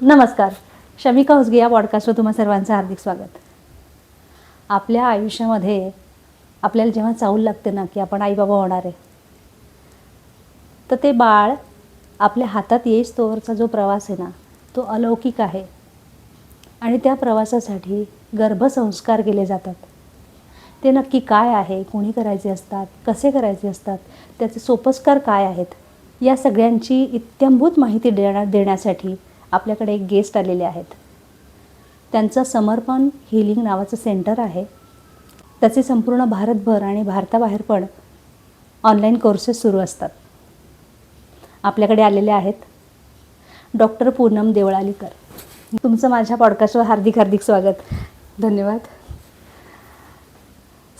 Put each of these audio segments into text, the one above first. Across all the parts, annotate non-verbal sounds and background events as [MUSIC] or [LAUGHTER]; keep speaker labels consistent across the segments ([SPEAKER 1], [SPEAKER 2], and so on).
[SPEAKER 1] नमस्कार. शमिका हुसगे या पॉडकास्टवर तुम्हा सर्वांचं हार्दिक स्वागत. आपल्या आयुष्यामध्ये आपल्याला जेव्हा चाऊल लागते ना की आपण आई बाबा होणार आहे तर ते बाळ आपल्या हातात येईस तोवरचा जो प्रवास आहे ना तो अलौकिक आहे. आणि त्या प्रवासासाठी गर्भसंस्कार केले जातात. ते नक्की काय आहे कोणी करायचे असतात कसे करायचे असतात त्याचे सोपस्कार काय आहेत या सगळ्यांची इत्यंभूत माहिती देण्या देण्यासाठी आपल्याकडे एक गेस्ट आलेले आहेत. त्यांचं समर्पण हिलिंग नावाचं सेंटर आहे. त्याचे संपूर्ण भारतभर आणि भारताबाहेर पण ऑनलाईन कोर्सेस सुरू असतात. आपल्याकडे आलेले आहेत डॉक्टर पूनम देवळालीकर. तुमचं माझ्या पॉडकास्टवर हार्दिक हार्दिक स्वागत.
[SPEAKER 2] धन्यवाद.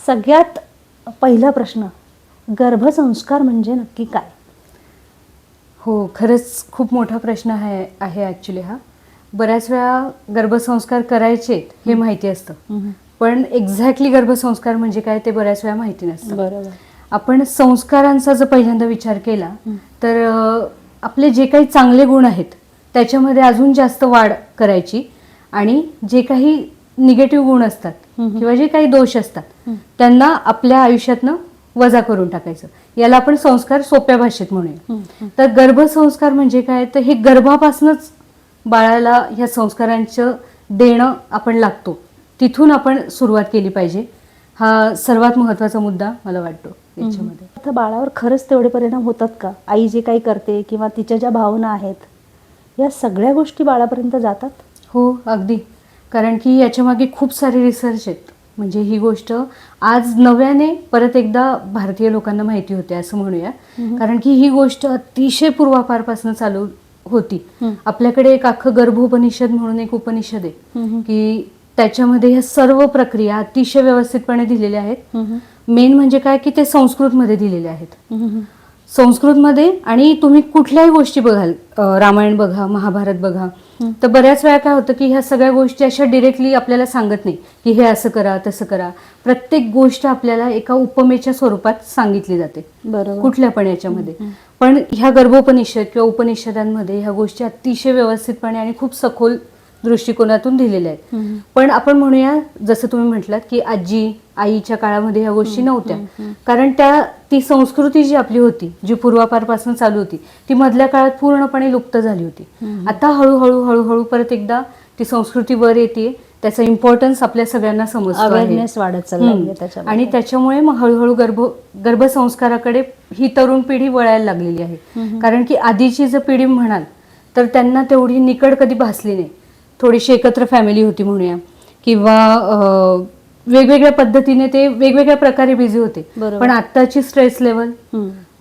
[SPEAKER 1] सगळ्यात पहिला प्रश्न गर्भसंस्कार म्हणजे नक्की काय?
[SPEAKER 2] हो खरंच खूप मोठा प्रश्न आहे आहे ॲक्च्युली हा. बऱ्याच वेळा गर्भसंस्कार करायचे हे माहिती असतं. पण एक्झॅक्टली गर्भसंस्कार म्हणजे काय ते बऱ्याच वेळा माहिती नसतं.
[SPEAKER 1] बरोबर.
[SPEAKER 2] आपण संस्कारांचा जर पहिल्यांदा विचार केला. तर आपले जे काही चांगले गुण आहेत त्याच्यामध्ये अजून जास्त वाढ करायची आणि जे काही निगेटिव्ह गुण असतात. किंवा जे काही दोष असतात. त्यांना आपल्या आयुष्यातनं वजा करून टाकायचं. याला आपण संस्कार सोप्या भाषेत म्हणूया. तर गर्भसंस्कार म्हणजे काय? तर हे गर्भापासूनच बाळाला ह्या संस्कारांचं देणं आपण लागतो. तिथून आपण सुरुवात केली पाहिजे. हा सर्वात महत्त्वाचा मुद्दा मला वाटतो याच्यामध्ये.
[SPEAKER 1] आता बाळावर खरंच तेवढे परिणाम होतात का? आई जे काही करते किंवा तिच्या ज्या भावना आहेत या सगळ्या गोष्टी बाळापर्यंत जातात?
[SPEAKER 2] हो अगदी. कारण की याच्यामागे खूप सारे रिसर्च आहेत. म्हणजे ही गोष्ट आज नव्याने परत एकदा भारतीय लोकांना माहिती होते असं म्हणूया. कारण की ही गोष्ट अतिशय पूर्वापारपासून चालू होती. आपल्याकडे एक अख्खं गर्भोपनिषद म्हणून एक उपनिषद आहे. की त्याच्यामध्ये ह्या सर्व प्रक्रिया अतिशय व्यवस्थितपणे दिलेल्या आहेत. मेन म्हणजे काय? की ते संस्कृतमध्ये दिलेले आहेत. संस्कृतमध्ये आणि तुम्ही कुठल्याही गोष्टी बघाल रामायण बघा महाभारत बघा. तर बऱ्याच वेळा काय होतं की ह्या सगळ्या गोष्टी अशा डिरेक्टली आपल्याला सांगत नाही की हे असं करा तसं करा प्रत्येक गोष्ट आपल्याला एका उपमेच्या स्वरूपात सांगितली जाते
[SPEAKER 1] बरोबर
[SPEAKER 2] कुठल्या पण याच्यामध्ये. पण ह्या गर्भोपनिषद किंवा उपनिषदांमध्ये ह्या गोष्टी अतिशय व्यवस्थितपणे आणि खूप सखोल दृष्टिकोनातून दिलेल्या आहेत. पण आपण म्हणूया जसं तुम्ही म्हटलात की आजी आईच्या काळामध्ये ह्या गोष्टी नव्हत्या. कारण त्या ती संस्कृती जी आपली होती जी पूर्वापारपासून चालू होती ती मधल्या काळात पूर्णपणे लुप्त झाली होती. आता हळूहळू हळूहळू परत एकदा ती संस्कृती वर येते त्याचा इम्पॉर्टन्स आपल्या सगळ्यांना समजतो
[SPEAKER 1] वाढत चालला.
[SPEAKER 2] आणि त्याच्यामुळे मग हळूहळू गर्भ गर्भसंस्काराकडे ही तरुण पिढी वळायला लागलेली आहे. कारण की आधीची जर पिढी म्हणाल तर त्यांना तेवढी निकड कधी भासली नाही थोडीशी एकत्र फॅमिली होती म्हणूया किंवा वेगवेगळ्या पद्धतीने ते वेगवेगळ्या प्रकारे बिझी होते. पण आत्ताची स्ट्रेस लेवल.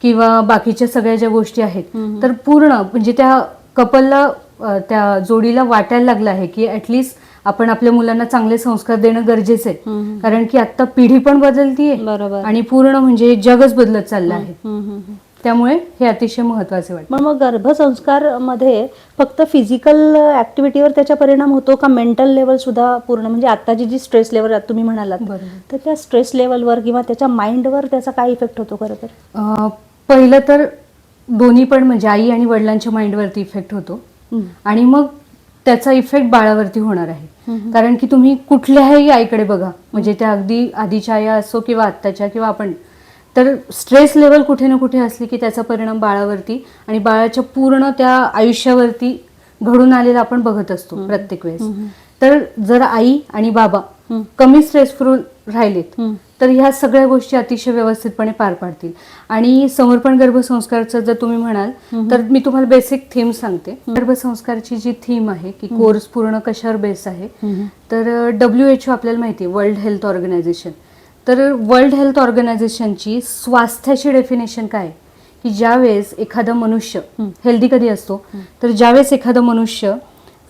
[SPEAKER 2] किंवा बाकीच्या सगळ्या ज्या गोष्टी आहेत. तर पूर्ण म्हणजे त्या कपलला त्या जोडीला वाटायला लागलं आहे की ऍटलिस्ट आपण आपल्या मुलांना चांगले संस्कार देणं गरजेचं आहे. कारण की आता पिढी पण बदलतीये आणि पूर्ण म्हणजे जगच बदलत चाललं आहे. त्यामुळे हे अतिशय महत्त्वाचे वाटतं
[SPEAKER 1] मग गर्भसंस्कारमध्ये फक्त फिजिकल ऍक्टिव्हिटीवर त्याचा परिणाम होतो का मेंटल लेवल सुद्धा पूर्ण म्हणजे आताची जी स्ट्रेस लेवल तुम्ही म्हणालात
[SPEAKER 2] बरोबर.
[SPEAKER 1] तर त्या स्ट्रेस लेवलवर किंवा त्याच्या माइंडवर त्याचा काय इफेक्ट होतो खरं तर
[SPEAKER 2] पहिलं तर दोन्ही पण म्हणजे आई आणि वडिलांच्या माइंडवरती इफेक्ट होतो. आणि मग त्याचा इफेक्ट बाळावरती होणार आहे. कारण की तुम्ही कुठल्याही आईकडे बघा म्हणजे त्या अगदी आधीच्या आया असो किंवा आत्ताच्या किंवा आपण तर स्ट्रेस लेवल कुठे ना कुठे असली की त्याचा परिणाम बाळावरती आणि बाळाच्या पूर्ण त्या आयुष्यावरती घडून आलेला आपण बघत असतो प्रत्येक वेळेस. तर जर आई आणि बाबा. कमी स्ट्रेसफुल राहिलेत. तर ह्या सगळ्या गोष्टी अतिशय व्यवस्थितपणे पार पाडतील आणि समर्पण गर्भसंस्कारचं जर तुम्ही म्हणाल. तर मी तुम्हाला बेसिक थीम सांगते गर्भसंस्कारची जी थीम आहे की कोर्स पूर्ण कशावर बेस आहे. तर डब्ल्यू एच ओ आपल्याला माहिती वर्ल्ड हेल्थ ऑर्गनायझेशन तर वर्ल्ड हेल्थ ऑर्गनायझेशनची स्वास्थ्याची डेफिनेशन काय? की ज्यावेळेस एखादा मनुष्य. हेल्दी कधी असतो तर ज्यावेळेस एखादा मनुष्य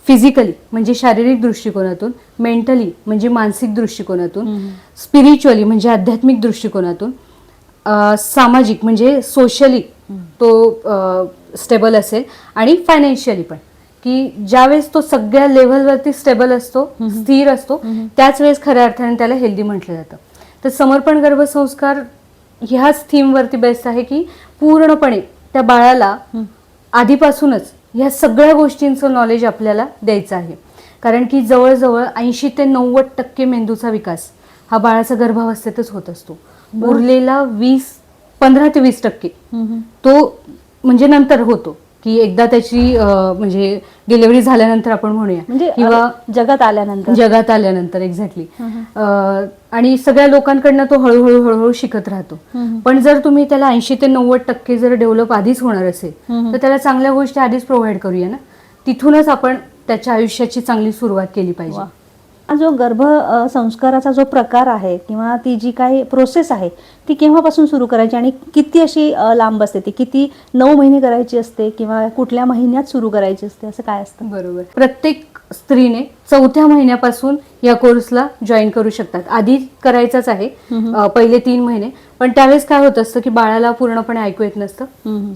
[SPEAKER 2] फिजिकली म्हणजे शारीरिक दृष्टिकोनातून मेंटली म्हणजे मानसिक दृष्टिकोनातून. स्पिरिच्युअली म्हणजे आध्यात्मिक दृष्टिकोनातून सामाजिक म्हणजे सोशली तो स्टेबल असेल आणि फायनान्शियली पण की ज्यावेळेस तो सगळ्या लेव्हलवरती स्टेबल असतो स्थिर असतो. त्याच वेळेस खऱ्या अर्थाने त्याला हेल्दी म्हटलं जातं तर समर्पण गर्भसंस्कार ह्याच थीमवरती बेस्ट आहे की पूर्णपणे त्या बाळाला. आधीपासूनच ह्या सगळ्या गोष्टींचं नॉलेज आपल्याला द्यायचं आहे. कारण की जवळजवळ ऐंशी ते नव्वद टक्के मेंदूचा विकास हा बाळाचा गर्भावस्थेतच होत असतो. उरलेला वीस पंधरा ते वीस टक्के तो म्हणजे नंतर होतो. की एकदा त्याची म्हणजे डिलिव्हरी झाल्यानंतर आपण म्हणूया.
[SPEAKER 1] म्हणजे
[SPEAKER 2] किंवा
[SPEAKER 1] जगात आल्यानंतर.
[SPEAKER 2] जगात आल्यानंतर एक्झॅक्टली. आणि सगळ्या लोकांकडनं तो हळूहळू हळूहळू शिकत राहतो. पण जर तुम्ही त्याला ऐंशी ते नव्वद टक्के जर डेव्हलप आधीच होणार असेल. तर त्याला चांगल्या गोष्टी आधीच प्रोव्हाइड करूया ना? तिथूनच आपण त्याच्या आयुष्याची चांगली सुरुवात केली पाहिजे.
[SPEAKER 1] जो गर्भ संस्काराचा जो प्रकार आहे किंवा ती जी काही प्रोसेस आहे ती केव्हापासून सुरू करायची आणि किती अशी लांब असते? ती किती नऊ महिने करायची असते किंवा कुठल्या महिन्यात सुरू करायची असते? असं काय असतं?
[SPEAKER 2] बरोबर. प्रत्येक स्त्रीने चौथ्या महिन्यापासून या कोर्सला जॉईन करू शकतात. आधी करायचाच आहे. पहिले तीन महिने. पण त्यावेळेस काय होत असतं की बाळाला पूर्णपणे ऐकू येत नसतं.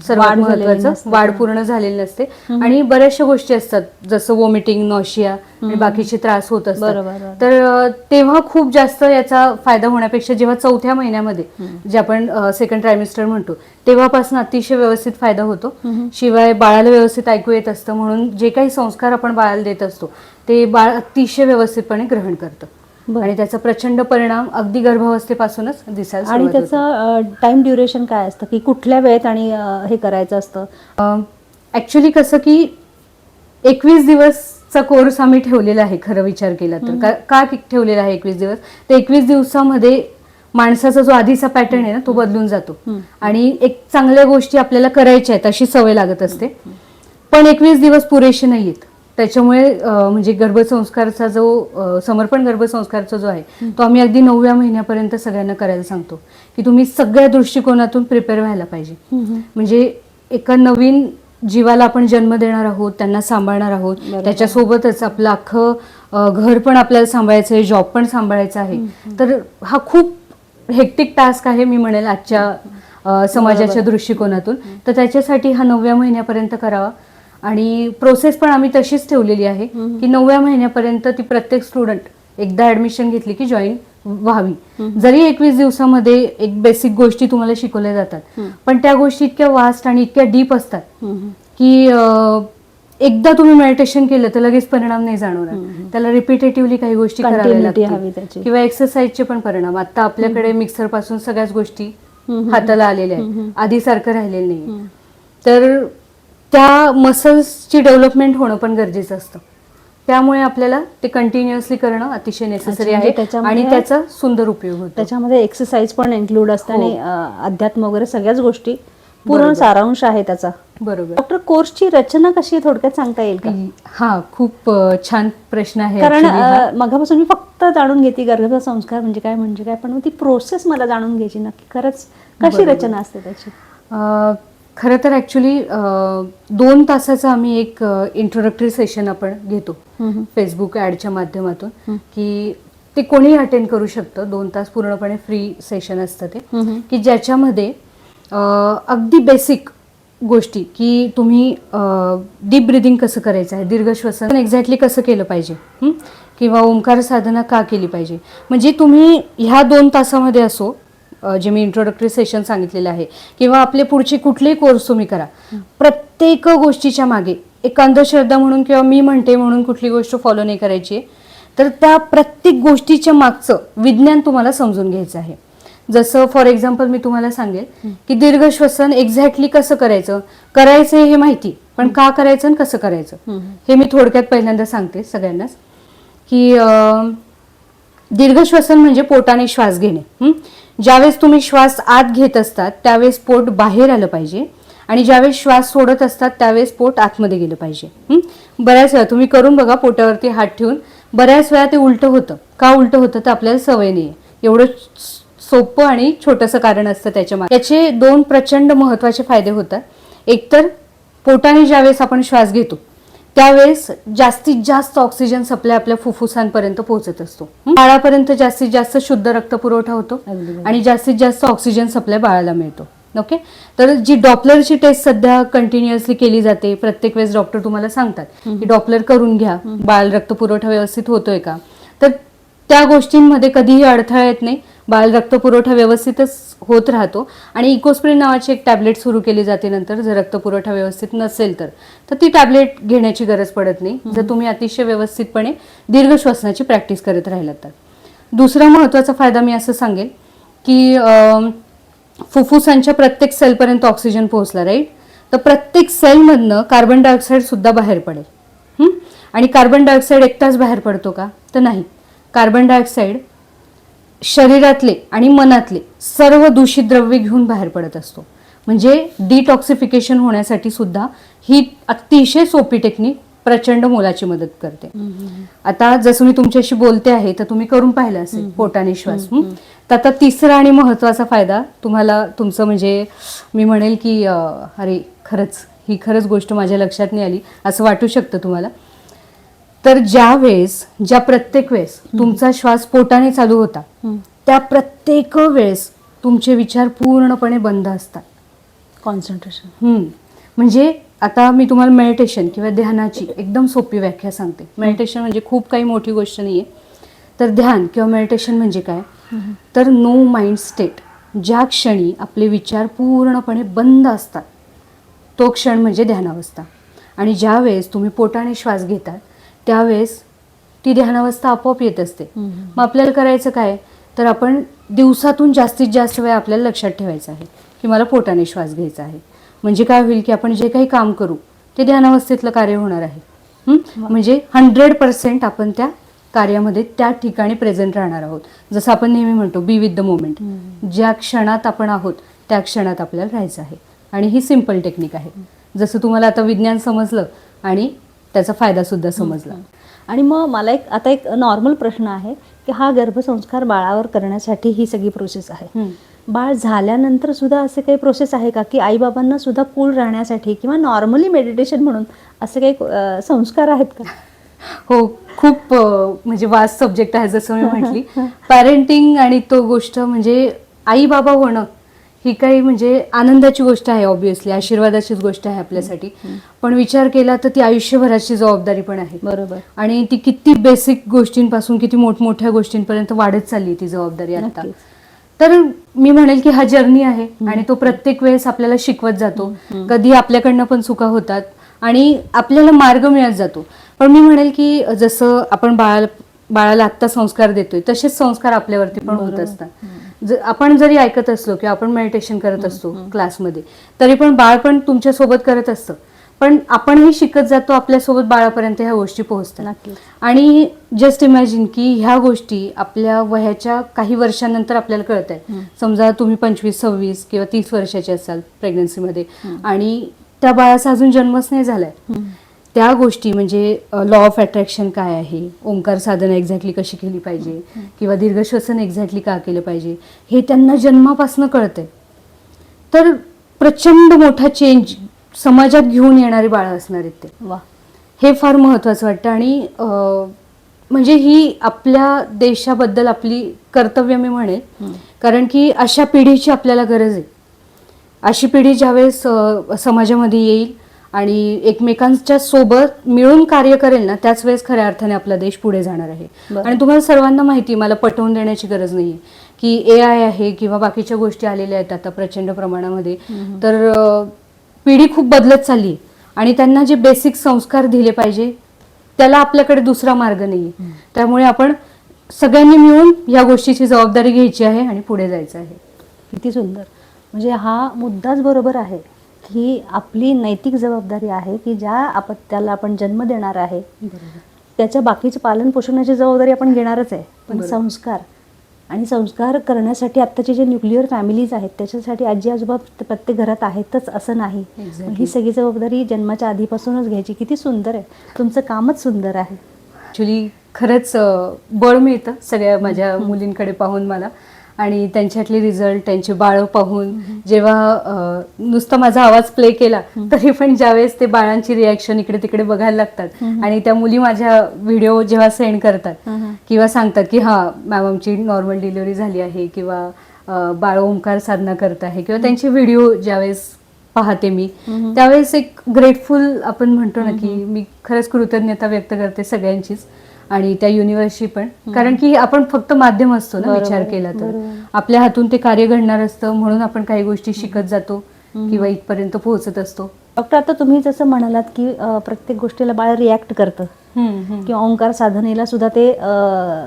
[SPEAKER 2] सर्वात महत्वाचं. वाढ पूर्ण झालेली नसते. आणि बऱ्याचशा गोष्टी असतात. जसं वॉमिटिंग नॉशिया आणि बाकीचे त्रास होत असतात. तर तेव्हा खूप जास्त याचा फायदा होण्यापेक्षा जेव्हा चौथ्या महिन्यामध्ये जे आपण सेकंड ट्रायमिस्टर म्हणतो तेव्हापासून अतिशय व्यवस्थित फायदा होतो. शिवाय बाळाला व्यवस्थित ऐकू येत असतं म्हणून जे काही संस्कार आपण बाळाला देत असतो ते बाळ अतिशय व्यवस्थितपणे ग्रहण करतं. आणि त्याचा प्रचंड परिणाम अगदी गर्भावस्थेपासूनच दिसायला
[SPEAKER 1] आणि. त्याचं टाइम ड्युरेशन काय असतं? की कुठल्या वेळेत आणि हे करायचं असतं?
[SPEAKER 2] ऍक्च्युली कसं की एकवीस दिवसचा कोर्स आम्ही ठेवलेला आहे खरं विचार केला तर. की- ठेवलेला आहे एकवीस दिवस? तर एकवीस दिवसामध्ये माणसाचा जो आधीचा पॅटर्न आहे ना तो बदलून जातो. आणि एक चांगल्या गोष्टी आपल्याला करायच्या आहेत अशी सवय लागत असते. पण एकवीस दिवस पुरेसे नाहीयेत. त्याच्यामुळे म्हणजे गर्भसंस्कारचा जो समर्पण गर्भसंस्कारचा जो आहे तो आम्ही अगदी नवव्या महिन्यापर्यंत सगळ्यांना करायला सांगतो की तुम्ही सगळ्या दृष्टिकोनातून प्रिपेअर व्हायला पाहिजे. म्हणजे एका नवीन जीवाला आपण जन्म देणार आहोत त्यांना सांभाळणार आहोत. त्याच्यासोबतच आपलं अख्खं घर पण आपल्याला सांभाळायचं आहे जॉब पण सांभाळायचा आहे. तर हा खूप हेक्टिक टास्क आहे मी म्हणेल आजच्या समाजाच्या दृष्टिकोनातून. तर त्याच्यासाठी हा नवव्या महिन्यापर्यंत करावा. आणि प्रोसेस पण आम्ही तशीच ठेवलेली आहे की नवव्या महिन्यापर्यंत ती प्रत्येक स्टुडंट एकदा ऍडमिशन घेतली की जॉईन व्हावी. जरी एकवीस दिवसामध्ये एक बेसिक गोष्टी तुम्हाला शिकवल्या जातात पण त्या गोष्टी इतक्या वास्ट आणि इतक्या डीप असतात की एकदा तुम्ही मेडिटेशन केलं तर लगेच परिणाम नाही जाणवणार. त्याला रिपिटेटिव्हली काही गोष्टी लागतील. किंवा एक्सरसाइजचे पण परिणाम. आता आपल्याकडे मिक्सरपासून सगळ्याच गोष्टी हाताला आलेल्या आहेत. आधी सारखं राहिलेलं नाही तर त्या मसल्सची डेव्हलपमेंट होणं पण गरजेचं असतं त्यामुळे आपल्याला ते कंटिन्युअसली करणं अतिशय नेसेसरी आहे
[SPEAKER 1] म्हणजे त्याच्यामध्ये-
[SPEAKER 2] आणि त्याचा सुंदर उपयोग होतो
[SPEAKER 1] त्याच्यामध्ये एक्सरसाइज पण इन्क्लूड असतं
[SPEAKER 2] हो.
[SPEAKER 1] आणि अ, अध्यात्म वगैरे सगळ्याच गोष्टी पूर्ण. सारांश आहे त्याचा
[SPEAKER 2] बरोबर
[SPEAKER 1] डॉक्टर कोर्सची रचना कशी आहे थोडक्यात सांगता येईल का
[SPEAKER 2] हा खूप छान प्रश्न आहे
[SPEAKER 1] कारण
[SPEAKER 2] हा.
[SPEAKER 1] मगापासून मी फक्त जाणून घेते गर्भसंस्कार म्हणजे काय म्हणजे काय पण ती प्रोसेस मला जाणून घ्यायची नक्की खरंच कशी. रचना असते त्याची
[SPEAKER 2] खरं तर ॲक्च्युली दोन तासाचं आम्ही एक इंट्रोडक्टरी सेशन आपण घेतो. फेसबुक ॲडच्या माध्यमातून की ते कोणीही अटेंड करू शकतं दोन तास पूर्णपणे फ्री सेशन असतं ते. की ज्याच्यामध्ये अगदी बेसिक गोष्टी की तुम्ही डीप ब्रिदिंग कसं करायचं आहे दीर्घ श्वसन एक्झॅक्टली कसं केलं पाहिजे? किंवा ओंकार साधना का केली पाहिजे म्हणजे तुम्ही ह्या दोन तासामध्ये असो जे मी इंट्रोडक्टरी सेशन सांगितलेलं आहे किंवा आपले पुढचे कुठलेही कोर्स तुम्ही करा. प्रत्येक गोष्टीच्या मागे एक अंधश्रद्धा म्हणून किंवा मी म्हणते म्हणून कुठली गोष्ट फॉलो नाही करायची तर त्या प्रत्येक गोष्टीच्या मागचं विज्ञान तुम्हाला समजून घ्यायचं आहे. जसं फॉर एक्झाम्पल मी तुम्हाला सांगेल की दीर्घ श्वसन एक्झॅक्टली कसं करायचं? करायचं हे माहिती पण का करायचं आणि कसं करायचं? हे मी थोडक्यात पहिल्यांदा सांगते सगळ्यांनाच. की दीर्घ श्वसन म्हणजे पोटाने श्वास घेणे. ज्यावेळेस तुम्ही श्वास आत घेत असतात त्यावेळेस पोट बाहेर आलं पाहिजे. आणि ज्यावेळेस श्वास सोडत असतात त्यावेळेस पोट आतमध्ये गेलं पाहिजे. बऱ्याच वेळा तुम्ही करून बघा पोटावरती हात ठेवून. बऱ्याच वेळा ते उलटं होतं. का उलटं होतं? तर आपल्याला सवय नाही आहे एवढं सोपं आणि छोटंसं कारण असतं त्याच्यामध्ये त्याचे दोन प्रचंड महत्त्वाचे फायदे होतात. एकतर पोटाने ज्यावेळेस आपण श्वास घेतो त्यावेळेस जास्तीत जास्त ऑक्सिजन सप्लाय आपल्या फुफ्फुसांपर्यंत पोहोचत असतो? बाळापर्यंत जास्तीत जास्त शुद्ध रक्त पुरवठा होतो. आणि जास्तीत जास्त ऑक्सिजन सप्लाय बाळाला मिळतो. ओके तर जी डॉपलरची टेस्ट सध्या कंटिन्युअसली केली जाते प्रत्येक वेळेस डॉक्टर तुम्हाला सांगतात की डॉपलर करून घ्या. बाळ रक्त पुरवठा व्यवस्थित होतोय का? त्या गोष्टींमध्ये कधीही अडथळा येत नाही. बाल रक्तपुरवठा व्यवस्थितच होत राहतो. आणि इकोस्प्रिन नावाची एक टॅबलेट सुरू केली जाते नंतर. जर रक्तपुरवठा व्यवस्थित नसेल तर. तर ती टॅबलेट घेण्याची गरज पडत नाही. जर तुम्ही अतिशय व्यवस्थितपणे दीर्घ श्वसनाची प्रॅक्टिस करत राहिलात तर. दुसरा महत्त्वाचा फायदा मी असं सांगेल की फुफ्फुसांच्या प्रत्येक सेलपर्यंत ऑक्सिजन पोहोचला राईट तर प्रत्येक सेलमधनं कार्बन डायऑक्साईड सुद्धा बाहेर पडेल? आणि कार्बन डायऑक्साईड एकटाच बाहेर पडतो का? तर नाही. कार्बन डायऑक्साईड शरीरातले आणि मनातले सर्व दूषित द्रव्ये घेऊन बाहेर पडत असतो. म्हणजे डिटॉक्सिफिकेशन होण्यासाठी सुद्धा ही अतिशय सोपी टेक्निक प्रचंड मोलाची मदत करते. आता जसं मी तुमच्याशी बोलते आहे तर तुम्ही करून पाहिलं असेल पोटाने श्वास? तर आता तिसरा आणि महत्त्वाचा फायदा तुम्हाला तुमचं म्हणजे मी म्हणेल की अरे खरंच ही खरंच गोष्ट माझ्या लक्षात नाही आली असं वाटू शकतं तुम्हाला. तर ज्या वेळेस ज्या प्रत्येक वेळेस तुमचा श्वास पोटाने चालू होता त्या प्रत्येक वेळेस तुमचे विचार पूर्णपणे बंद असतात.
[SPEAKER 1] कॉन्सन्ट्रेशन.
[SPEAKER 2] म्हणजे आता मी तुम्हाला मेडिटेशन किंवा ध्यानाची एकदम सोपी व्याख्या सांगते. मेडिटेशन म्हणजे खूप काही मोठी गोष्ट नाहीये. तर ध्यान किंवा मेडिटेशन म्हणजे काय? तर नो माइंड स्टेट ज्या क्षणी आपले विचार पूर्णपणे बंद असतात तो क्षण म्हणजे ध्यानावस्था. आणि ज्या वेळेस तुम्ही पोटाने श्वास घेतात त्यावेळेस ती ध्यानावस्था आपोआप येत असते. मग आपल्याला करायचं काय? तर आपण दिवसातून जास्तीत जास्त वेळ आपल्याला लक्षात ठेवायचं आहे की मला पोटाने श्वास घ्यायचा आहे. म्हणजे काय होईल की आपण जे काही काम करू ते ध्यानावस्थेतलं कार्य होणार आहे? म्हणजे हंड्रेड पर्सेंट आपण त्या कार्यामध्ये त्या ठिकाणी प्रेझेंट राहणार आहोत. जसं आपण नेहमी म्हणतो बी विथ द मोमेंट ज्या क्षणात आपण आहोत त्या क्षणात आपल्याला राहायचं आहे. आणि ही सिंपल टेक्निक आहे. जसं तुम्हाला आता विज्ञान समजलं आणि त्याचा फायदा सुद्धा समजला.
[SPEAKER 1] आणि मग मला एक आता एक नॉर्मल प्रश्न आहे की हा गर्भसंस्कार बाळावर करण्यासाठी ही सगळी प्रोसेस आहे. बाळ झाल्यानंतर सुद्धा असे काही प्रोसेस आहे का? की आईबाबांना सुद्धा कूल राहण्यासाठी किंवा नॉर्मली मेडिटेशन म्हणून असे काही संस्कार आहेत का?
[SPEAKER 2] हो खूप म्हणजे वास्ट सब्जेक्ट आहे जसं मी म्हटली. [LAUGHS] पॅरेंटिंग आणि तो गोष्ट म्हणजे आई बाबा होणं ही काही म्हणजे आनंदाची गोष्ट आहे ऑब्विसली आशीर्वादाचीच गोष्ट आहे आपल्यासाठी. पण विचार केला तर ती आयुष्यभराची जबाबदारी पण आहे.
[SPEAKER 1] बरोबर.
[SPEAKER 2] आणि ती किती बेसिक गोष्टींपासून किती मोठमोठ्या गोष्टींपर्यंत वाढत चालली ती जबाबदारी आता. तर मी म्हणेल की हा जर्नी आहे आणि तो प्रत्येक वेळेस आपल्याला शिकवत जातो. कधी आपल्याकडनं पण चुका होतात आणि आपल्याला मार्ग मिळत जातो. पण मी म्हणेल की जसं आपण बाळाला बाळाला आत्ता संस्कार देतोय तसेच संस्कार आपल्यावरती पण होत असतात. ज- आपण जरी ऐकत असलो किंवा आपण मेडिटेशन करत असतो क्लासमध्ये तरी पण बाळ पण तुमच्यासोबत करत असतं. पण आपणही शिकत जातो आपल्यासोबत बाळापर्यंत ह्या गोष्टी पोहोचतात. आणि जस्ट इमॅजिन की ह्या गोष्टी आपल्या वयाच्या काही वर्षांनंतर आपल्याला कळत आहे समजा तुम्ही पंचवीस सव्वीस किंवा तीस वर्षाचे असाल प्रेग्नन्सीमध्ये आणि त्या बाळाचा अजून जन्मच नाही झालाय. त्या गोष्टी म्हणजे लॉ ऑफ अट्रॅक्शन काय आहे? ओंकार साधना एक्झॅक्टली कशी केली पाहिजे? किंवा दीर्घ श्वसन एक्झॅक्टली का केलं पाहिजे? हे त्यांना जन्मापासून कळतंय. तर प्रचंड मोठा चेंज समाजात घेऊन येणारी बाळं असणार आहेत ते.
[SPEAKER 1] वा.
[SPEAKER 2] हे फार महत्वाचं वाटतं. आणि म्हणजे ही आपल्या देशाबद्दल आपली कर्तव्य मी म्हणेल कारण की अशा पिढीची आपल्याला गरज आहे. अशी पिढी ज्यावेळेस समाजामध्ये येईल आणि एकमेकांच्या सोबत मिळून कार्य करेल ना त्याच वेळेस खऱ्या अर्थाने आपला देश पुढे जाणार आहे. आणि तुम्हाला सर्वांना माहिती मला पटवून देण्याची गरज नाहीये की ए आय आहे किंवा बाकीच्या गोष्टी आलेल्या आहेत आता प्रचंड प्रमाणामध्ये तर पिढी खूप बदलत चालली आणि त्यांना जे बेसिक संस्कार दिले पाहिजे त्याला आपल्याकडे दुसरा मार्ग नाहीये. त्यामुळे आपण सगळ्यांनी मिळून या गोष्टीची जबाबदारी घ्यायची आहे आणि पुढे जायचं आहे.
[SPEAKER 1] किती सुंदर. म्हणजे हा मुद्दाच बरोबर आहे. की आपली नैतिक जबाबदारी आहे की ज्या अपत्याला आपण जन्म देणार आहे. त्याच्या बाकीचं पालन पोषणाची जबाबदारी आपण घेणारच आहे. पण. संस्कार. आणि संस्कार करण्यासाठी आत्ताचे जे न्यूक्लिअर फॅमिलीज आहेत त्याच्यासाठी आजी आजोबा प्रत्येक घरात आहेतच असं नाही.
[SPEAKER 2] Exactly.
[SPEAKER 1] ही सगळी जबाबदारी जन्माच्या आधीपासूनच घ्यायची. किती सुंदर आहे. तुमचं कामच सुंदर आहे.
[SPEAKER 2] ॲक्च्युली खरंच बळ मिळतं सगळ्या माझ्या मुलींकडे पाहून मला. आणि त्यांच्यातले रिझल्ट त्यांची बाळं पाहून जेव्हा नुसता माझा आवाज प्ले केला तरी पण ज्यावेळेस ते बाळांची रिॲक्शन इकडे तिकडे बघायला लागतात. आणि त्या मुली माझ्या व्हिडिओ जेव्हा सेंड करतात किंवा सांगतात की हा मॅम आमची नॉर्मल डिलिव्हरी झाली आहे किंवा बाळ ओंकार साधना करत आहे किंवा त्यांचे व्हिडिओ ज्यावेळेस पाहते मी त्यावेळेस एक ग्रेटफुल आपण म्हणतो ना की मी खरंच कृतज्ञता व्यक्त करते सगळ्यांचीच. आणि त्या युनिव्हर्सची पण. कारण की आपण फक्त माध्यम असतो ना विचार केला तर. आपल्या हातून ते कार्य घडणार असतं म्हणून आपण काही गोष्टी शिकत जातो किंवा इथपर्यंत पोहोचत असतो.
[SPEAKER 1] डॉक्टर आता तुम्ही जसं म्हणालात की प्रत्येक गोष्टीला बाळ रिॲक्ट करतं. किंवा ओंकार साधनेला सुद्धा ते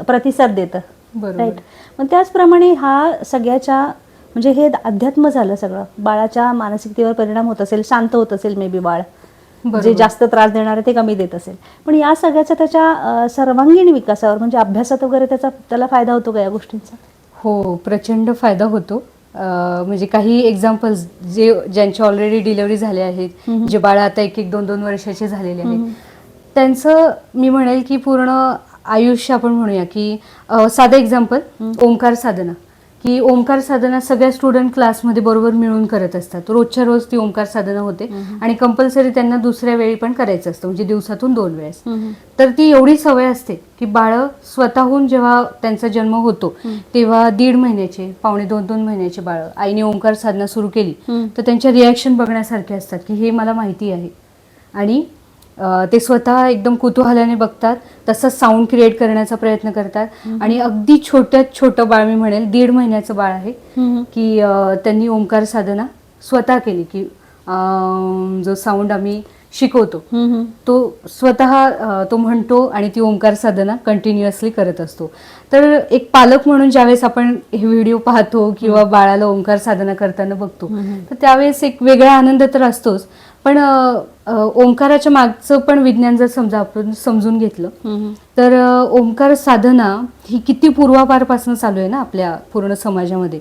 [SPEAKER 1] प्रतिसाद देतं.
[SPEAKER 2] बरोबर.
[SPEAKER 1] राईट पण त्याचप्रमाणे हा सगळ्याच्या म्हणजे हे अध्यात्म झालं सगळं. बाळाच्या मानसिकतेवर परिणाम होत असेल शांत होत असेल मे बी बाळ. जे. जास्त त्रास देणारे ते कमी देत असेल. पण या सगळ्याचा त्याच्या सर्वांगीण विकासावर म्हणजे अभ्यासात वगैरे त्याचा त्याला फायदा होतो का या गोष्टींचा?
[SPEAKER 2] हो प्रचंड फायदा होतो. म्हणजे काही एक्झाम्पल्स जे ज्यांच्या ऑलरेडी डिलिव्हरी झाले आहेत जे बाळ आता एक एक दोन दोन वर्षाचे झालेले आहेत त्यांचं मी म्हणेल की पूर्ण आयुष्य आपण म्हणूया की साधं एक्झाम्पल ओंकार साधना. की ओंकार साधना सगळ्या स्टुडंट क्लासमध्ये बरोबर मिळून करत असतात. रोजच्या रोज ती ओंकार साधना होते आणि कंपल्सरी त्यांना दुसऱ्या वेळी पण करायचं असतं म्हणजे दिवसातून दोन वेळेस. तर ती एवढी सवय असते की बाळं स्वतःहून जेव्हा त्यांचा जन्म होतो तेव्हा दीड महिन्याचे पावणे दोन दोन महिन्याचे बाळं आईने ओंकार साधना सुरू केली तर त्यांच्या रिॲक्शन बघण्यासारखे असतात की हे मला माहिती आहे. आणि ते स्वतः एकदम कुतूहलाने बघतात तसं साऊंड क्रिएट करण्याचा प्रयत्न करतात. आणि अगदी छोट्यात छोटं बाळ मी म्हणेल दीड महिन्याचं बाळ आहे की त्यांनी ओंकार साधना स्वतः केली की जो साऊंड आम्ही शिकवतो तो स्वतः तो म्हणतो आणि ती ओंकार साधना कंटिन्युअसली करत असतो. तर एक पालक म्हणून ज्यावेळेस आपण हे व्हिडिओ पाहतो किंवा बाळाला ओंकार साधना करताना बघतो तर त्यावेळेस एक वेगळा आनंद तर असतोच. पण ओंकाराच्या मागचं पण विज्ञान जर समजा आपण समजून घेतलं तर ओंकार साधना ही किती पूर्वापारपासून चालू आहे ना आपल्या पूर्ण समाजामध्ये?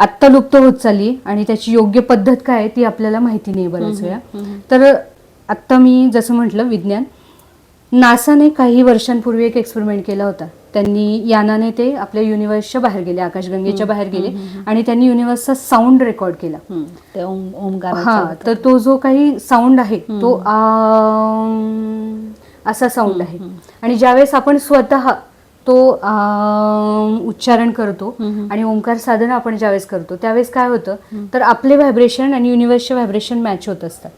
[SPEAKER 2] आत्ता लुप्त होत चालली आणि त्याची योग्य पद्धत काय आहे ती आपल्याला माहिती नाही बऱ्याच वेळा. तर आत्ता मी जसं म्हटलं विज्ञान नासाने काही वर्षांपूर्वी एक एक्सपेरिमेंट केला होता. त्यांनी यानाने ते आपल्या युनिव्हर्सच्या बाहेर गेले आकाशगंगेच्या बाहेर गेले आणि त्यांनी युनिव्हर्सचा साऊंड रेकॉर्ड केला. हा तर तो जो काही साऊंड आहे तो असा साऊंड आहे. आणि ज्यावेळेस आपण स्वतः तो उच्चारण करतो आणि ओंकार साधना आपण ज्यावेळेस करतो त्यावेळेस काय होतं? तर आपले व्हायब्रेशन आणि युनिव्हर्सचे व्हायब्रेशन मॅच होत असतात.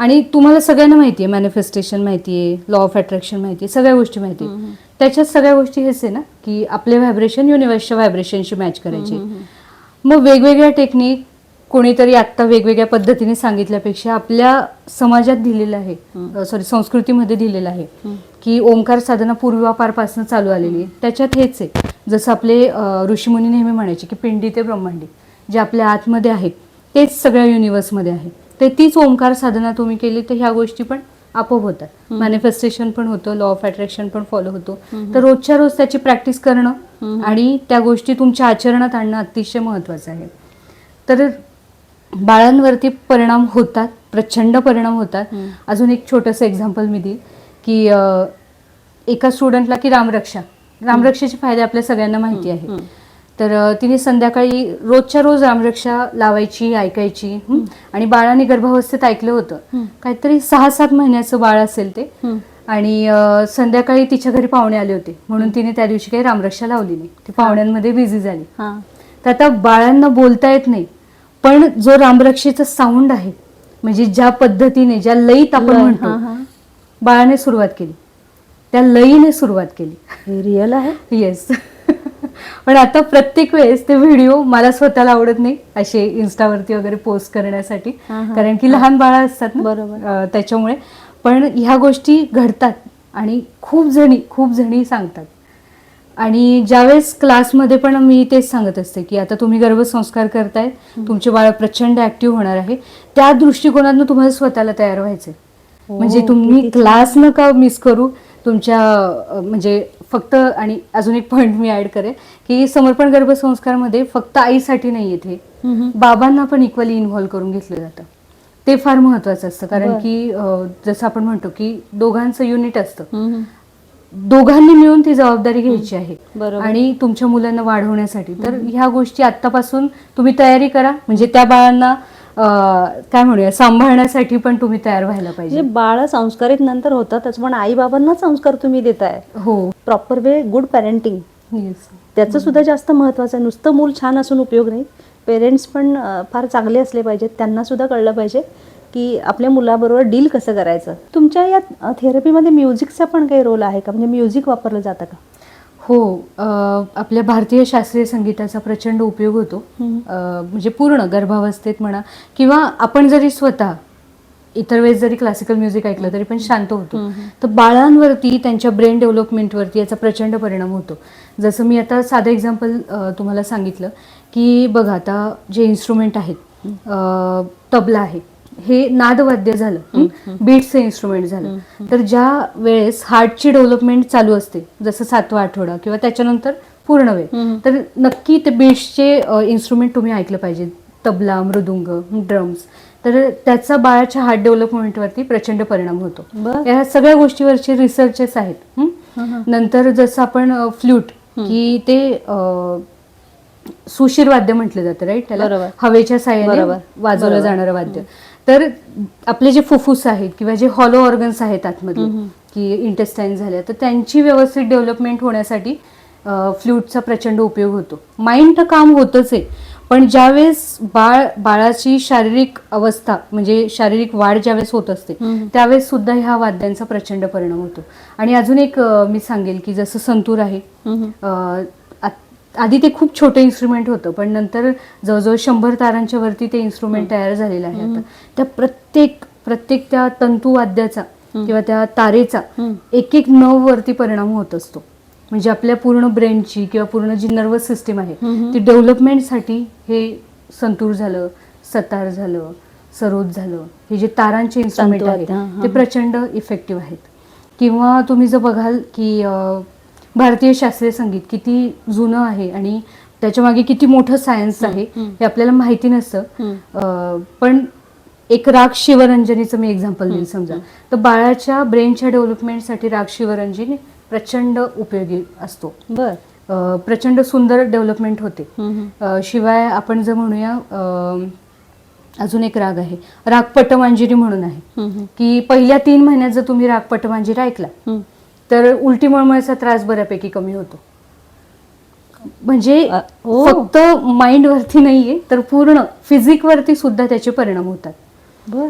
[SPEAKER 2] आणि तुम्हाला सगळ्यांना माहिती आहे मॅनिफेस्टेशन माहिती आहे लॉ ऑफ अट्रॅक्शन माहिती आहे सगळ्या गोष्टी माहिती आहे त्याच्यात सगळ्या गोष्टी हेच आहे ना की आपले व्हायब्रेशन युनिव्हर्सच्या व्हायब्रेशनशी मॅच करायचे. मग वेगवेगळ्या टेक्निक कोणीतरी आत्ता वेगवेगळ्या पद्धतीने सांगितल्यापेक्षा आपल्या समाजात दिलेलं आहे सॉरी संस्कृतीमध्ये दिलेलं आहे की ओंकार साधना पूर्वापारपासून चालू आलेली आहे. त्याच्यात हेच आहे. जसं आपले ऋषीमुनी नेहमी म्हणायचे की पिंडी ते ब्रह्मांडी जे आपल्या आतमध्ये आहे तेच सगळ्या युनिव्हर्समध्ये आहे. ते तीच ओंकार साधना तुम्ही केली तर ह्या गोष्टी पण आपोआप होतात. मॅनिफेस्टेशन पण होतं लॉ ऑफ अट्रॅक्शन पण फॉलो होतो. तर रोजच्या रोज त्याची प्रॅक्टिस करणं आणि त्या गोष्टी तुमच्या आचरणात आणणं अतिशय महत्वाचं आहे. तर बाळांवरती परिणाम होतात प्रचंड परिणाम होतात. अजून एक छोटंसं एक्झाम्पल मी देईल की एका स्टुडंटला की रामरक्षा. रामरक्षेचे फायदे आपल्या सगळ्यांना माहिती आहे तर तिने संध्याकाळी रोजच्या रोज रामरक्षा लावायची ऐकायची? आणि बाळाने गर्भावस्थेत ऐकलं होतं. काहीतरी सहा सात महिन्याचं बाळ असेल ते. आणि संध्याकाळी तिच्या घरी पाहुणे आले होते. म्हणून तिने त्या दिवशी काही रामरक्षा लावली नाही ती पाहुण्यांमध्ये बिझी झाली. तर आता बाळांना बोलता येत नाही. पण जो रामरक्षेचा साऊंड आहे म्हणजे ज्या पद्धतीने ज्या लयीत आपण म्हणतो. बाळाने सुरुवात केली. त्या लयीने सुरुवात केली.
[SPEAKER 1] रिअल आहे? [LAUGHS]
[SPEAKER 2] येस [LAUGHS] पण आता प्रत्येक वेळेस ते व्हिडिओ मला स्वतःला आवडत नाही असे इन्स्टावरती वगैरे पोस्ट करण्यासाठी.
[SPEAKER 1] हा, हा.
[SPEAKER 2] कारण की लहान बाळा असतात ना
[SPEAKER 1] बरोबर.
[SPEAKER 2] त्याच्यामुळे. पण ह्या गोष्टी घडतात आणि खूप जणी खूप जणी सांगतात. आणि ज्यावेळेस क्लासमध्ये पण मी तेच सांगत असते की आता तुम्ही गर्भसंस्कार करताय तुमचे बाळ प्रचंड ऍक्टिव्ह होणार आहे. त्या दृष्टिकोनातून तुम्हाला स्वतःला तयार व्हायचंय.
[SPEAKER 1] हो,
[SPEAKER 2] म्हणजे तुम्ही क्लास नका मिस करू तुमच्या म्हणजे फक्त आणि अजून एक पॉईंट मी ऍड करेन की समर्पण गर्भसंस्कारमध्ये फक्त आईसाठी नाही येते बाबांना पण इक्वली इन्व्हॉल्व करून घेतलं जातं. ते फार महत्वाचं असतं कारण. की जसं आपण म्हणतो की दोघांचं युनिट असतं. दोघांनी मिळून ती जबाबदारी घ्यायची आहे. आणि तुमच्या मुलांना वाढवण्यासाठी. तर ह्या गोष्टी आतापासून तुम्ही तयारी करा. म्हणजे त्या बाळांना काय म्हणूया सांभाळण्यासाठी पण तुम्ही तयार व्हायला पाहिजे.
[SPEAKER 1] म्हणजे बाळ संस्कारित नंतर होतातच पण आई बाबांना संस्कार तुम्ही देताय.
[SPEAKER 2] हो.
[SPEAKER 1] Proper way good parenting
[SPEAKER 2] yes
[SPEAKER 1] त्याचं सुद्धा जास्त महत्वाचं आहे. नुसतं मूल छान असून उपयोग नाही. पेरेंट्स पण फार चांगले असले पाहिजेत. त्यांना सुद्धा कळलं पाहिजे की आपल्या मुलाबरोबर डील कसं करायचं. तुमच्या या थेरपीमध्ये म्युझिकचा पण काही रोल आहे का? म्हणजे म्युझिक वापरलं जातं का?
[SPEAKER 2] हो. आपल्या भारतीय शास्त्रीय संगीताचा प्रचंड उपयोग होतो. म्हणजे पूर्ण गर्भावस्थेत म्हणा किंवा आपण जरी स्वतः इतर वेळेस जरी क्लासिकल म्युझिक ऐकलं तरी पण शांत होतो. तर बाळांवरती त्यांच्या ब्रेन डेव्हलपमेंटवरती याचा प्रचंड परिणाम होतो. जसं मी आता साधं एक्झाम्पल तुम्हाला सांगितलं की बघा आता जे इन्स्ट्रुमेंट आहेत तबला आहे हे नादवाद्य झालं बीट्सचं इन्स्ट्रुमेंट झालं. तर ज्या वेळेस हार्टची डेव्हलपमेंट चालू असते जसं सातवा आठवडा किंवा त्याच्यानंतर पूर्ण वेळ. तर नक्की ते बीट्सचे इन्स्ट्रुमेंट तुम्ही ऐकलं पाहिजे. तबला मृदुंग ड्रम्स तर त्याचा बाळाच्या हार्ट डेव्हलपमेंटवरती प्रचंड परिणाम होतो या सगळ्या गोष्टीवरचे रिसर्चेस आहेत. नंतर जसं आपण फ्ल्यूट की ते सुशीर वाद्य म्हटलं जातं राईट त्याला. हवेच्या साह्याने. वाजवलं. जाणारं वाद्य तर आपले जे फुफ्फुस आहेत किंवा जे हॉलो ऑर्गन्स आहेत आतमधले
[SPEAKER 1] हम्म.
[SPEAKER 2] की इंटेस्टाईन झाल्या तर त्यांची व्यवस्थित डेव्हलपमेंट होण्यासाठी फ्ल्यूटचा प्रचंड उपयोग होतो माइंड तर काम होतच आहे पण ज्यावेळेस बाळ बाळाची शारीरिक अवस्था म्हणजे शारीरिक वाढ ज्यावेळेस होत असते. त्यावेळेस सुद्धा ह्या वाद्यांचा प्रचंड परिणाम होतो. आणि अजून एक मी सांगेल की जसं संतूर आहे आधी ते खूप छोटं इन्स्ट्रुमेंट होतं पण नंतर जवळजवळ शंभर तारांच्या वरती ते इन्स्ट्रुमेंट तयार झालेलं आहे आता. त्या प्रत्येक प्रत्येक त्या तंतुवाद्याचा किंवा त्या तारेचा. एक एक नव वरती परिणाम होत असतो. म्हणजे आपल्या पूर्ण ब्रेनची किंवा पूर्ण जी नर्वस सिस्टीम आहे. ती डेव्हलपमेंटसाठी हे संतूर झालं सतार झालं सरोद झालं हे जे तारांचे इन्स्ट्रुमेंट आहेत ते. प्रचंड इफेक्टिव्ह आहेत किंवा तुम्ही जर बघाल की भारतीय शास्त्रीय संगीत किती जुनं आहे आणि त्याच्यामागे किती मोठं सायन्स आहे. हे आपल्याला माहिती नसतं पण एक राग शिवरंजनीचं मी एक्झाम्पल देईल समजा तर बाळाच्या ब्रेनच्या डेव्हलपमेंटसाठी राग शिवरंजनी प्रचंड उपयोगी असतो.
[SPEAKER 1] बर.
[SPEAKER 2] प्रचंड सुंदर डेव्हलपमेंट होते. शिवाय आपण जर म्हणूया अजून एक राग आहे. राग पटमांजिरी म्हणून आहे. की पहिल्या तीन महिन्यात जर तुम्ही राग पटमांजिरा ऐकला. तर उलटी मळमळचा त्रास बऱ्यापैकी कमी होतो. म्हणजे. फक्त माइंड वरती नाहीये तर पूर्ण फिजिक वरती सुद्धा त्याचे परिणाम होतात.
[SPEAKER 1] बर.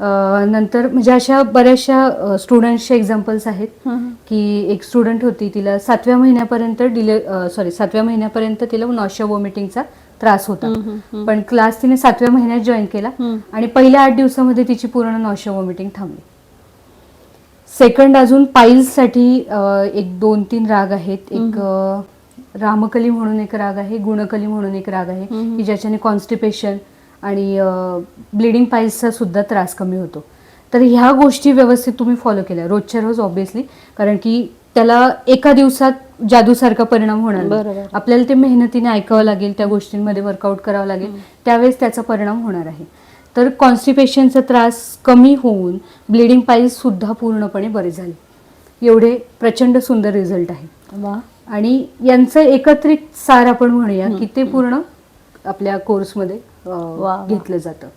[SPEAKER 2] नंतर म्हणजे अशा बऱ्याचशा स्टुडंट्सचे एक्झाम्पल्स आहेत. की एक स्टुडंट होती तिला सातव्या महिन्यापर्यंत डिले सॉरी सातव्या महिन्यापर्यंत तिला नॉशिया वॉमिटिंगचा त्रास होता. पण क्लास तिने सातव्या महिन्यात जॉईन केला. आणि पहिल्या आठ दिवसामध्ये तिची पूर्ण नॉशिया वॉमिटिंग थांबली सेकंड अजून पाईल्ससाठी एक दोन तीन राग आहेत एक रामकली म्हणून एक राग आहे गुणकली म्हणून एक राग आहे. की ज्याच्याने कॉन्स्टिपेशन आणि ब्लिडिंग पाईल्सचा सुद्धा त्रास कमी होतो. तर ह्या गोष्टी व्यवस्थित तुम्ही फॉलो केल्या. रोजच्या रोज ऑब्विसली कारण की त्याला एका दिवसात जादूसारखा परिणाम होणार. आपल्याला ते मेहनतीने ऐकावं लागेल त्या गोष्टींमध्ये वर्कआउट करावं लागेल. त्यावेळेस त्याचा परिणाम होणार आहे. तर कॉन्स्टिपेशनचा त्रास कमी होऊन ब्लिडिंग पाईल्स सुद्धा पूर्णपणे बरे झाले. एवढे प्रचंड सुंदर रिझल्ट आहे. आणि यांचं एकत्रित सार आपण म्हणूया की ते पूर्ण आपल्या कोर्समध्ये. घेतलं जातं.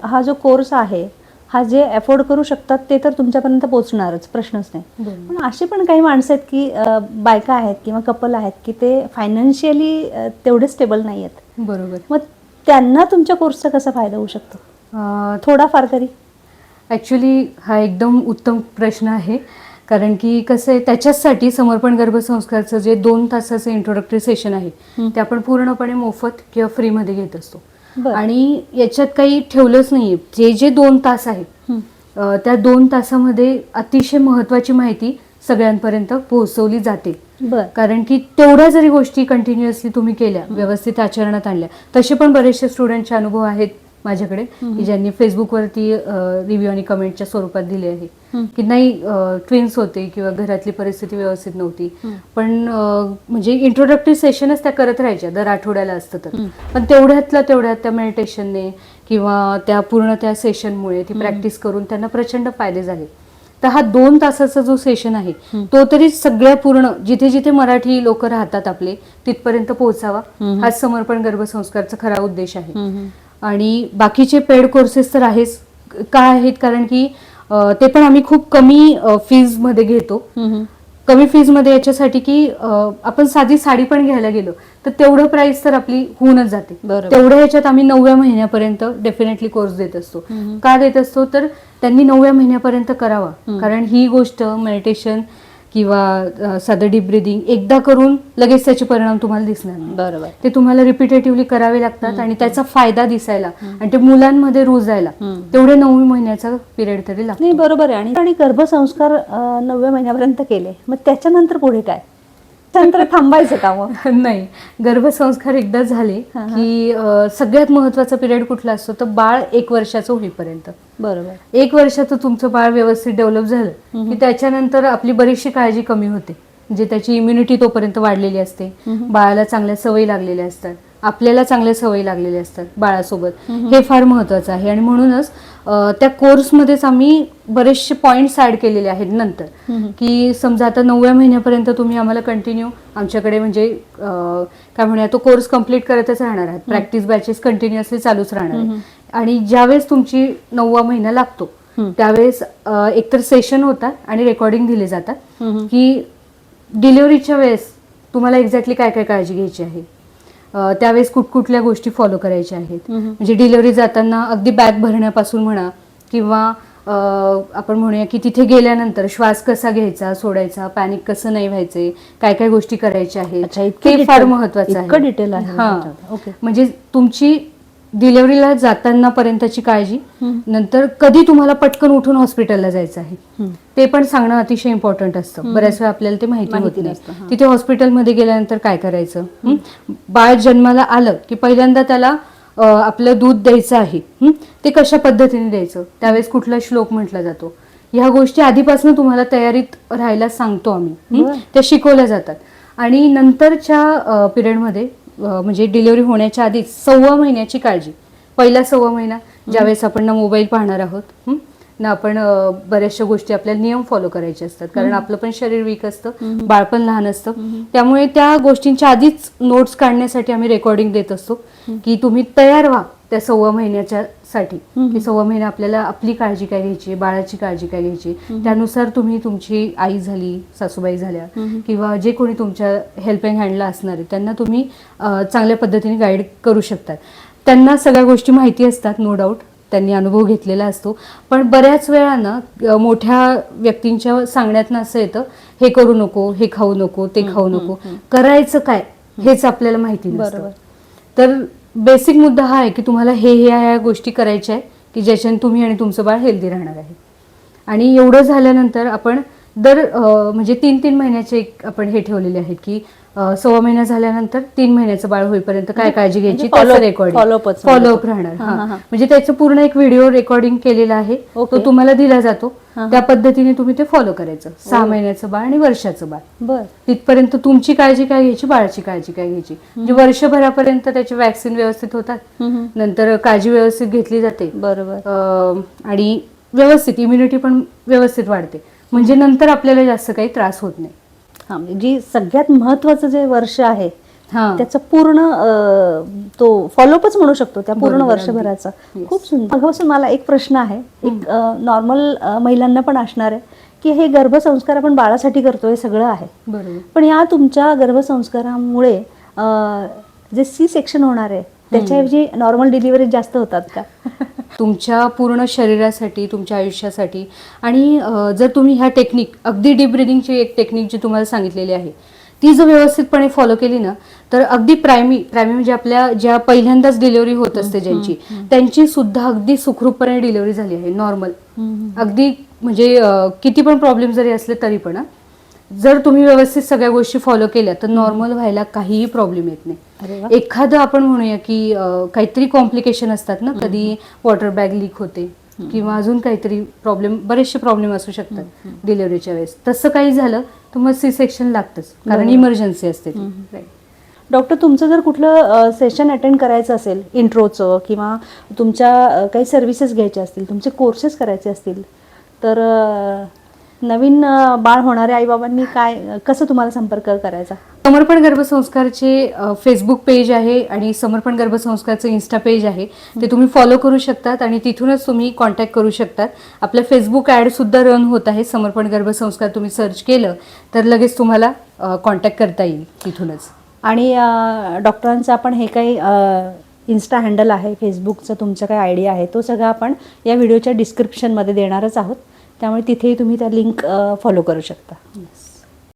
[SPEAKER 1] हा जो कोर्स आहे हा जे अफोर्ड करू शकतात ते तर तुमच्यापर्यंत पोहोचणारच प्रश्नच नाही. पण अशी पण काही माणसं आहेत की बायका आहेत किंवा कपल आहेत की ते फायनान्शियली तेवढे स्टेबल नाही आहेत.
[SPEAKER 2] बरोबर.
[SPEAKER 1] मग त्यांना तुमच्या कोर्सचा कसा फायदा होऊ शकतो? थोडाफार तरी.
[SPEAKER 2] ॲक्च्युली हा एकदम उत्तम प्रश्न आहे. कारण की कसं आहे त्याच्याचसाठी समर्पण गर्भसंस्कारचं जे दोन तासाचं इंट्रोडक्टरी सेशन आहे. ते आपण पूर्णपणे मोफत किंवा फ्रीमध्ये घेत असतो. आणि याच्यात काही ठेवलंच नाहीये. जे जे दोन तास आहेत त्या दोन तासामध्ये अतिशय महत्त्वाची माहिती सगळ्यांपर्यंत पोहोचवली जाते. कारण की तेवढ्या जरी गोष्टी कंटिन्युअसली तुम्ही केल्या व्यवस्थित आचरणात आणल्या तसे पण बरेचसे स्टुडंटचे अनुभव आहेत. माझ्याकडे की ज्यांनी फेसबुकवरती रिव्ह्यू आणि कमेंटच्या स्वरूपात दिले आहे. की नाही ट्विन्स होते किंवा घरातली परिस्थिती व्यवस्थित नव्हती पण म्हणजे इंट्रोडक्टरी सेशनच त्या करत राहायच्या दर आठवड्याला असतं तर. पण तेवढ्यातल्या तेवढ्यात त्या मेडिटेशनने किंवा त्या पूर्ण त्या सेशनमुळे ती प्रॅक्टिस करून त्यांना प्रचंड फायदे झाले तर हा दोन तासाचा जो सेशन आहे. तो तरी सगळ्या पूर्ण जिथे जिथे मराठी लोक राहतात आपले तिथपर्यंत पोहोचावा
[SPEAKER 1] हं.
[SPEAKER 2] हाच समर्पण गर्भसंस्कारचा खरा उद्देश आहे. आणि बाकीचे पेड कोर्सेस तर आहेच. का आहेत? कारण की ते पण आम्ही खूप कमी फीजमध्ये घेतो. कमी फीजमध्ये याच्यासाठी की आपण साधी साडी पण घ्यायला गेलो तर तेवढं प्राइस तर आपली होऊनच जाते. तेवढ्या ह्याच्यात आम्ही नवव्या महिन्यापर्यंत डेफिनेटली कोर्स देत असतो. का देत असतो? तर त्यांनी नवव्या महिन्यापर्यंत करावा. कारण ही गोष्ट मेडिटेशन किंवा डीप ब्रिदिंग एकदा करून लगेच त्याचे परिणाम तुम्हाला दिसणार नाही.
[SPEAKER 1] बरोबर.
[SPEAKER 2] ते तुम्हाला रिपिटेटिव्हली करावे लागतात आणि त्याचा फायदा दिसायला आणि ते मुलांमध्ये रुजायला तेवढे नऊ महिन्याचा पिरियड तरी लागतो.
[SPEAKER 1] नाही बरोबर आहे. आणि गर्भसंस्कार नवव्या महिन्यापर्यंत केले. मग त्याच्यानंतर पुढे काय? त्यानंतर थांबायचं का मग? [LAUGHS]
[SPEAKER 2] नाही. गर्भसंस्कार एकदा झाले की अं, सगळ्यात महत्त्वाचा पिरियड कुठला असतो? तर बाळ एक वर्षाचं होईपर्यंत.
[SPEAKER 1] बरोबर.
[SPEAKER 2] एक वर्षाचं तुमचं बाळ व्यवस्थित डेव्हलप झालं की त्याच्यानंतर आपली बरीचशी काळजी कमी होते. म्हणजे त्याची इम्युनिटी तोपर्यंत वाढलेली असते. बाळाला चांगल्या सवयी लागलेल्या असतात. आपल्याला चांगल्या सवयी लागलेल्या असतात बाळासोबत. हे फार महत्वाचं आहे. आणि म्हणूनच त्या कोर्समध्येच आम्ही बरेचसे पॉइंट्स ऍड केलेले आहेत नंतर. की समजा आता नवव्या महिन्यापर्यंत तुम्ही आम्हाला कंटिन्यू आमच्याकडे म्हणजे काय म्हणूया तो कोर्स कंप्लीट करतच राहणार आहात. प्रॅक्टिस बॅचेस कंटिन्युअसली चालूच राहणार. आणि ज्यावेळेस तुमची नववा महिना लागतो त्यावेळेस एकतर सेशन होतात आणि रेकॉर्डिंग दिले जातात. की डिलिव्हरीच्या वेळेस तुम्हाला एक्झॅक्टली काय काय काळजी घ्यायची आहे? त्यावेळेस कुठकुठल्या गोष्टी फॉलो करायच्या आहेत. म्हणजे डिलिव्हरी जाताना अगदी बॅग भरण्यापासून म्हणा किंवा आपण म्हणूया की तिथे गेल्यानंतर श्वास कसा घ्यायचा सोडायचा पॅनिक कसं नाही व्हायचे काय काय गोष्टी करायच्या आहेत
[SPEAKER 1] इतकं
[SPEAKER 2] ते फार महत्वाचं
[SPEAKER 1] आहे.
[SPEAKER 2] म्हणजे तुमची डिलिव्हरीला जाताना पर्यंतची काळजी. नंतर कधी तुम्हाला पटकन उठून हॉस्पिटलला जायचं आहे? ते पण सांगणं अतिशय इम्पॉर्टंट असतं. बऱ्याच वेळा आपल्याला ते माहिती होत नाही. तिथे हॉस्पिटलमध्ये गेल्यानंतर काय करायचं? बाळ जन्माला आलं की पहिल्यांदा त्याला आपलं दूध द्यायचं आहे? ते कशा पद्धतीने द्यायचं? त्यावेळेस कुठला श्लोक म्हटला जातो. ह्या गोष्टी आधीपासून तुम्हाला तयारीत राहायला सांगतो आम्ही. त्या शिकवल्या जातात. आणि नंतरच्या पिरियडमध्ये म्हणजे डिलिव्हरी होण्याच्या आधीच सव्वा महिन्याची काळजी. पहिला सव्वा महिना ज्यावेळेस आपण मोबाईल पाहणार आहोत ना आपण बऱ्याचशा गोष्टी आपल्याला नियम फॉलो करायचे असतात. कारण आपलं पण शरीर वीक असतं बाळ पण लहान असतं. त्यामुळे त्या गोष्टींच्या आधीच नोट्स काढण्यासाठी आम्ही रेकॉर्डिंग देत असतो की तुम्ही तयार व्हा त्या सव्वा महिन्याच्या साठी. की सव्वा महिना आपल्याला आपली काळजी काय घ्यायची बाळाची काळजी काय घ्यायची. त्यानुसार तुम्ही तुमची आई झाली सासूबाई झाल्या किंवा जे कोणी तुमच्या हेल्पिंग हँडला असणार आहे त्यांना तुम्ही चांगल्या पद्धतीने गाईड करू शकतात. त्यांना सगळ्या गोष्टी माहिती असतात नो डाऊट त्यांनी अनुभव घेतलेला असतो. पण बऱ्याच वेळा ना मोठ्या व्यक्तींच्या सांगण्यातनं असं येतं हे करू नको हे खाऊ नको ते खाऊ नको. करायचं काय? हेच आपल्याला माहिती
[SPEAKER 1] बरोबर.
[SPEAKER 2] तर बेसिक मुद्दा हा आहे की तुम्हाला हे हे ह्या गोष्टी करायच्या आहे की ज्याच्याने तुम्ही आणि तुमचं बाळ हेल्दी राहणार आहे. आणि एवढं झाल्यानंतर आपण दर म्हणजे तीन तीन महिन्याचे एक आपण हे ठेवलेले आहेत की सव्वा महिना झाल्यानंतर तीन महिन्याचं बाळ होईपर्यंत काय काळजी घ्यायची?
[SPEAKER 1] म्हणजे
[SPEAKER 2] त्याचं रेकॉर्डिंग
[SPEAKER 1] follow-upच
[SPEAKER 2] फॉलोअप
[SPEAKER 1] म्हणजे.
[SPEAKER 2] राहणार.
[SPEAKER 1] हा. हा.
[SPEAKER 2] म्हणजे त्याचं पूर्ण एक व्हिडिओ रेकॉर्डिंग केलेला आहे. तो तुम्हाला दिला जातो. त्या पद्धतीने तुम्ही ते फॉलो करायचं. सहा महिन्याचं बाळ आणि वर्षाचं बाळ. तिथपर्यंत तुमची काळजी काय घ्यायची? बाळाची काळजी काय घ्यायची? म्हणजे वर्षभरापर्यंत त्याचे वॅक्सिन व्यवस्थित होतात. नंतर काळजी व्यवस्थित घेतली जाते.
[SPEAKER 1] बरोबर.
[SPEAKER 2] आणि व्यवस्थित इम्युनिटी पण व्यवस्थित वाढते. म्हणजे नंतर आपल्याला जास्त काही त्रास होत नाही.
[SPEAKER 1] हा जी सगळ्यात महत्वाचं जे वर्ष आहे त्याचा पूर्ण तो फॉलोअपच म्हणू शकतो त्या पूर्ण वर्षभराचा. खूप सुंदर. मागापासून मला एक प्रश्न आहे. एक नॉर्मल महिलांना पण असणार आहे की हे गर्भसंस्कार आपण बाळासाठी करतो हे सगळं आहे. पण या तुमच्या गर्भसंस्कारामुळे जे सी सेक्शन होणार आहे त्याच्याऐवजी नॉर्मल डिलिव्हरी जास्त होतात का? [LAUGHS]
[SPEAKER 2] तुमच्या पूर्ण शरीरासाठी तुमच्या आयुष्यासाठी. आणि जर तुम्ही ह्या टेक्निक अगदी डीप ब्रिदिंगची एक टेक्निक जी तुम्हाला सांगितलेली आहे ती जर व्यवस्थितपणे फॉलो केली ना तर अगदी प्रायमी प्रायमी म्हणजे आपल्या ज्या पहिल्यांदाच डिलिव्हरी होत असते ज्यांची त्यांची सुद्धा अगदी सुखरूपपणे डिलिव्हरी झाली आहे नॉर्मल अगदी म्हणजे किती पण प्रॉब्लेम जरी असले तरी पण. जर तुम्ही व्यवस्थित सगळ्या गोष्टी फॉलो केल्या तर नॉर्मल व्हायला काहीही प्रॉब्लेम येत. नाही. एखादं आपण म्हणूया की काहीतरी कॉम्प्लिकेशन असतात ना कधी वॉटर बॅग लीक होते किंवा अजून काहीतरी प्रॉब्लेम बरेचसे प्रॉब्लेम असू शकतात डिलिव्हरीच्या वेळेस. तसं काही झालं तर मग सी सेक्शन लागतंच कारण इमर्जन्सी असते.
[SPEAKER 1] डॉक्टर तुमचं जर कुठलं सेशन अटेंड करायचं असेल इंट्रोचं किंवा तुमच्या काही सर्व्हिसेस घ्यायच्या असतील तुमचे कोर्सेस करायचे असतील तर नवीन बाळ होणाऱ्या आईबाबांनी काय कसं तुम्हाला संपर्क करायचा?
[SPEAKER 2] समर्पण गर्भसंस्कारचे फेसबुक पेज आहे आणि समर्पण गर्भसंस्कारचं इन्स्टा पेज आहे. ते तुम्ही फॉलो करू शकतात आणि तिथूनच तुम्ही कॉन्टॅक्ट करू शकतात. आपलं फेसबुक ॲड सुद्धा रन होत आहे. समर्पण गर्भसंस्कार तुम्ही सर्च केलं तर लगेच तुम्हाला कॉन्टॅक्ट करता येईल तिथूनच.
[SPEAKER 1] आणि डॉक्टरांचं आपण हे काही इन्स्टा हँडल आहे. फेसबुकचं तुमचं काही आयडिया आहे. तो सगळं आपण या व्हिडिओच्या डिस्क्रिप्शनमध्ये देणारच आहोत. त्यामुळे तिथेही तुम्ही त्या लिंक फॉलो करू शकता.